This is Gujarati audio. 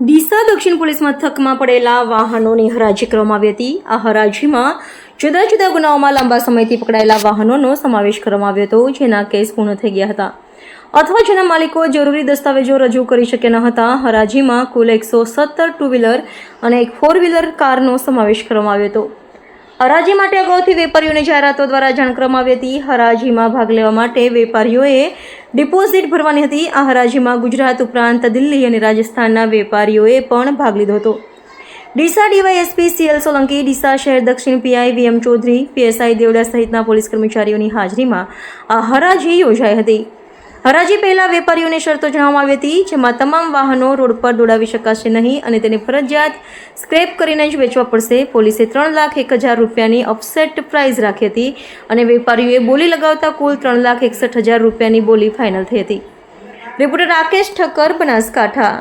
ડીસા દક્ષિણ પોલીસ મથકમાં પડેલા વાહનોની હરાજી કરવામાં આવી હતી. આ હરાજીમાં જુદા જુદા ગુનાઓમાં લાંબા સમયથી પકડાયેલા વાહનોનો સમાવેશ કરવામાં આવ્યો હતો, જેના કેસ પૂર્ણ થઈ ગયા હતા. અથવા જેના માલિકો જરૂરી દસ્તાવેજો રજૂ કરી શક્યા ન હતા. હરાજીમાં કુલ એકસો સત્તર ટુ વ્હીલર અને એક ફોર વ્હીલર કારનો સમાવેશ કરવામાં આવ્યો હતો. હરાજી માટે અગાઉથી વેપારીઓને જાહેરાતો દ્વારા જાણ કરવામાં આવી હતી. હરાજીમાં ભાગ લેવા માટે વેપારીઓએ ડિપોઝિટ ભરવાની હતી. આ હરાજીમાં ગુજરાત ઉપરાંત દિલ્હી અને રાજસ્થાનના વેપારીઓએ પણ ભાગ લીધો હતો. ડીસા ડીવાયએસપી સીએલ સોલંકી, ડીસા શહેર દક્ષિણ PI VM Chaudhary, PSI Devda સહિતના પોલીસ કર્મચારીઓની હાજરીમાં આ હરાજી યોજાઈ હતી. હરાજી પહેલા વેપારીઓને શરતો જણાવવામાં આવી હતી, જેમાં તમામ વાહનો રોડ પર દોડાવી શકાશે નહીં અને તેને ફરજિયાત સ્ક્રેપ કરીને જ વેચવા પડશે. પોલીસે ત્રણ લાખ એક હજાર રૂપિયાની ઓફસેટ પ્રાઇઝ રાખી હતી અને વેપારીઓએ બોલી લગાવતા કુલ ત્રણ લાખ એકસઠ હજાર રૂપિયાની બોલી ફાઇનલ થઈ હતી. રિપોર્ટર રાકેશ ઠક્કર, બનાસકાંઠા.